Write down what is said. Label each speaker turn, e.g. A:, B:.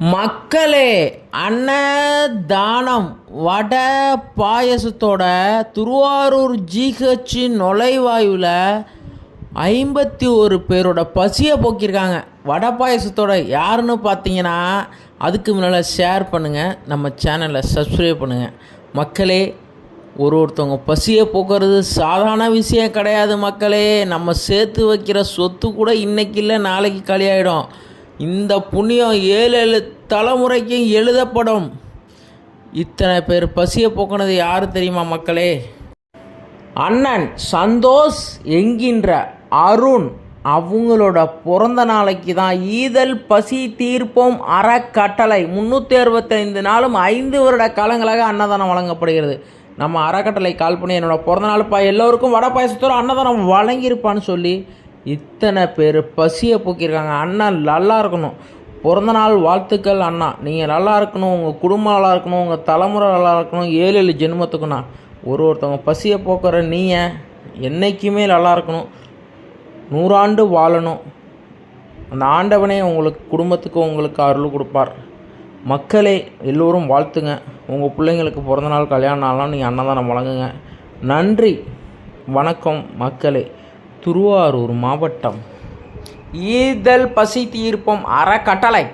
A: மக்களே அன்னதானம் வடை பாயசத்தோட திருவாரூர் ஜிஹெச் நுழைவாயுவில் ஐம்பத்தி ஒரு பேரோட பசியை போக்கியிருக்காங்க வடை பாயசத்தோட யாருன்னு பார்த்தீங்கன்னா அதுக்கு முன்னால் ஷேர் பண்ணுங்கள் நம்ம சேனலை சப்ஸ்கிரைப் பண்ணுங்கள் மக்களே ஒரு ஒருத்தவங்க பசியை போக்குறது சாதாரண விஷயம் கிடையாது மக்களே. நம்ம சேர்த்து வைக்கிற சொத்து கூட இன்னைக்கு இல்லை நாளைக்கு காலியாயிடும். இந்த புண்ணியம் ஏழு ஏழு தலைமுறைக்கும் எழுதப்படும். இத்தனை பேர் பசியை போக்குனது யார் தெரியுமா மக்களே? அண்ணன் சந்தோஷ் என்கின்ற அருண் அவங்களோட பிறந்த நாளைக்கு தான் ஈதல் பசி தீர்ப்போம் அறக்கட்டளை. முந்நூற்றி அறுபத்தைந்து நாளும் ஐந்து வருட காலங்களாக அன்னதானம் வழங்கப்படுகிறது. நம்ம அறக்கட்டளை கால் பண்ணி என்னோடய பிறந்த நாள்ப்பா எல்லோருக்கும் வடை பாயசத்தோடு அன்னதானம் வழங்கியிருப்பான்னு சொல்லி இத்தனை பேர் பசியை போக்கியிருக்காங்க அண்ணா நல்லா இருக்கணும். பிறந்த நாள் வாழ்த்துக்கள் அண்ணா. நீங்கள் நல்லா இருக்கணும் உங்கள் குடும்பம் நல்லா இருக்கணும் உங்கள் தலைமுறை நல்லா இருக்கணும் ஏழு ஏழு ஜென்மத்துக்குண்ணா. ஒரு ஒருத்தவங்க பசியை போக்குற நீங்கள் என்றைக்குமே நல்லா இருக்கணும். நூறாண்டு வாழணும். அந்த ஆண்டவனே உங்களுக்கு குடும்பத்துக்கு உங்களுக்கு அருள் கொடுப்பார். மக்களே எல்லோரும் வாழ்த்துங்க. உங்கள் பிள்ளைங்களுக்கு பிறந்தநாள் கல்யாணம் கல்யாண நாள்லாம் நீங்கள் அன்னதானம் வழங்குங்க. நன்றி. வணக்கம் மக்களே. திருவாரூர் மாவட்டம். ஈதல் பசி தீர்ப்பம் அறக்கட்டளை.